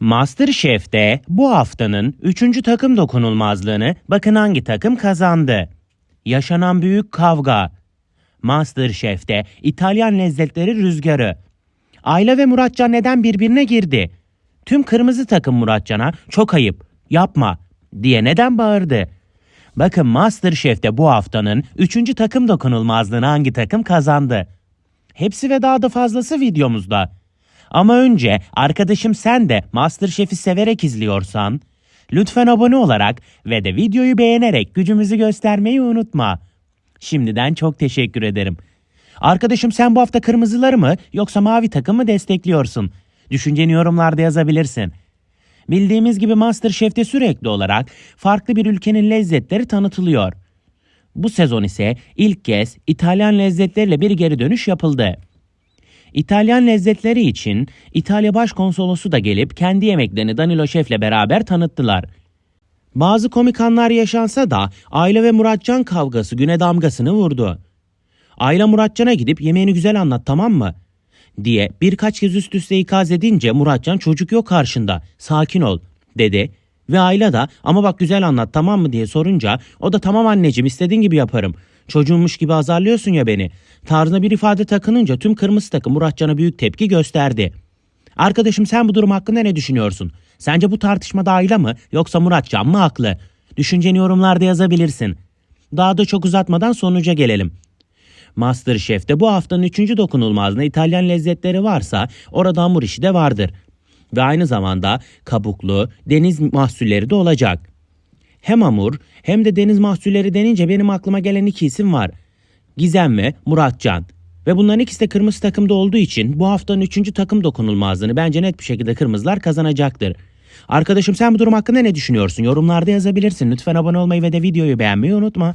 MasterChef'te bu haftanın 3. takım dokunulmazlığını bakın hangi takım kazandı. Yaşanan büyük kavga. MasterChef'te İtalyan lezzetleri rüzgarı. Ayla ve Muratcan neden birbirine girdi? Tüm kırmızı takım Muratcan'a çok ayıp, yapma diye neden bağırdı? Bakın MasterChef'te bu haftanın 3. takım dokunulmazlığını hangi takım kazandı? Hepsi ve daha da fazlası videomuzda. Ama önce arkadaşım sen de MasterChef'i severek izliyorsan lütfen abone olarak ve de videoyu beğenerek gücümüzü göstermeyi unutma. Şimdiden çok teşekkür ederim. Arkadaşım sen bu hafta kırmızıları mı yoksa mavi takımı destekliyorsun? Düşünceni yorumlarda yazabilirsin. Bildiğimiz gibi MasterChef'te sürekli olarak farklı bir ülkenin lezzetleri tanıtılıyor. Bu sezon ise ilk kez İtalyan lezzetleriyle bir geri dönüş yapıldı. İtalyan lezzetleri için İtalya Başkonsolosu da gelip kendi yemeklerini Danilo Şef'le beraber tanıttılar. Bazı komik anlar yaşansa da Ayla ve Muratcan kavgası güne damgasını vurdu. Ayla Muratcan'a gidip yemeğini güzel anlat tamam mı? diye birkaç kez üst üste ikaz edince Muratcan çocuk yok karşında sakin ol dedi. Ve Ayla da ama bak güzel anlat tamam mı diye sorunca o da tamam anneciğim istediğin gibi yaparım. Çocuğummuş gibi azarlıyorsun ya beni. Tarzına bir ifade takınınca tüm kırmızı takım Muratcan'a büyük tepki gösterdi. Arkadaşım sen bu durum hakkında ne düşünüyorsun? Sence bu tartışmada Ayla mı yoksa Muratcan mı haklı? Düşünceni yorumlarda yazabilirsin. Daha da çok uzatmadan sonuca gelelim. Masterchef'te bu haftanın 3. dokunulmazlığı İtalyan lezzetleri varsa orada hamur işi de vardır. Ve aynı zamanda kabuklu deniz mahsulleri de olacak. Hem hamur hem de deniz mahsulleri denince benim aklıma gelen iki isim var. Gizem ve Muratcan. Ve bunların ikisi de kırmızı takımda olduğu için bu haftanın 3. takım dokunulmazlığını bence net bir şekilde kırmızılar kazanacaktır. Arkadaşım sen bu durum hakkında ne düşünüyorsun? Yorumlarda yazabilirsin. Lütfen abone olmayı ve de videoyu beğenmeyi unutma.